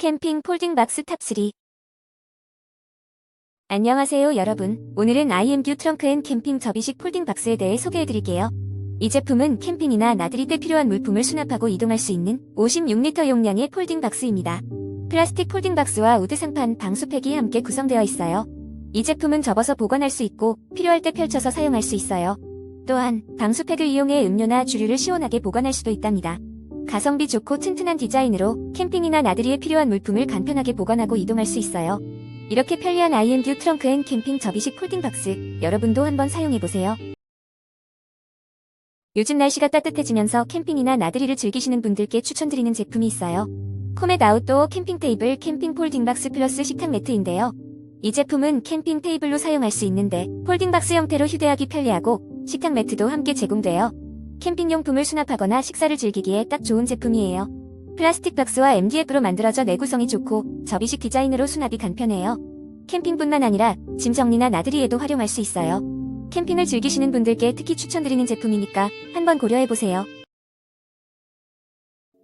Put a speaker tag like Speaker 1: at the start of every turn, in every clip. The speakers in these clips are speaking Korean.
Speaker 1: 캠핑 폴딩 박스 탑3 안녕하세요 여러분. 오늘은 IMQ 트렁크 앤 캠핑 접이식 폴딩 박스에 대해 소개해드릴게요. 이 제품은 캠핑이나 나들이 때 필요한 물품을 수납하고 이동할 수 있는 56리터 용량의 폴딩 박스입니다. 플라스틱 폴딩 박스와 우드 상판 방수팩이 함께 구성되어 있어요. 이 제품은 접어서 보관할 수 있고 필요할 때 펼쳐서 사용할 수 있어요. 또한 방수팩을 이용해 음료나 주류를 시원하게 보관할 수도 있답니다. 가성비 좋고 튼튼한 디자인으로 캠핑이나 나들이에 필요한 물품을 간편하게 보관하고 이동할 수 있어요. 이렇게 편리한 IMQ 트렁크 앤 캠핑 접이식 폴딩 박스 여러분도 한번 사용해보세요. 요즘 날씨가 따뜻해지면서 캠핑이나 나들이를 즐기시는 분들께 추천드리는 제품이 있어요. 코멧 아웃도어 캠핑 테이블 캠핑 폴딩 박스 플러스 식탁 매트인데요. 이 제품은 캠핑 테이블로 사용할 수 있는데 폴딩 박스 형태로 휴대하기 편리하고 식탁 매트도 함께 제공돼요. 캠핑용품을 수납하거나 식사를 즐기기에 딱 좋은 제품이에요. 플라스틱 박스와 MDF로 만들어져 내구성이 좋고 접이식 디자인으로 수납이 간편해요. 캠핑뿐만 아니라 짐 정리나 나들이에도 활용할 수 있어요. 캠핑을 즐기시는 분들께 특히 추천드리는 제품이니까 한번 고려해보세요.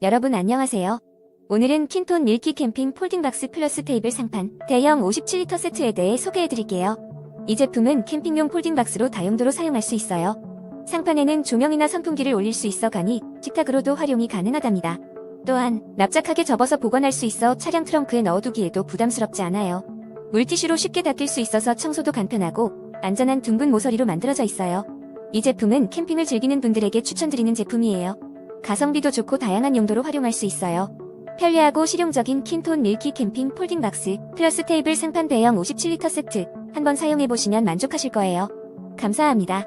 Speaker 1: 여러분 안녕하세요. 오늘은 킨톤 밀키 캠핑 폴딩박스 플러스 테이블 상판 대형 57리터 세트에 대해 소개해드릴게요. 이 제품은 캠핑용 폴딩박스로 다용도로 사용할 수 있어요. 상판에는 조명이나 선풍기를 올릴 수 있어 가니 식탁으로도 활용이 가능하답니다. 또한 납작하게 접어서 보관할 수 있어 차량 트렁크에 넣어두기에도 부담스럽지 않아요. 물티슈로 쉽게 닦일 수 있어서 청소도 간편하고 안전한 둥근 모서리로 만들어져 있어요. 이 제품은 캠핑을 즐기는 분들에게 추천드리는 제품이에요. 가성비도 좋고 다양한 용도로 활용할 수 있어요. 편리하고 실용적인 킨톤 밀키 캠핑 폴딩 박스 플러스 테이블 상판 대형 57리터 세트 한번 사용해보시면 만족하실 거예요. 감사합니다.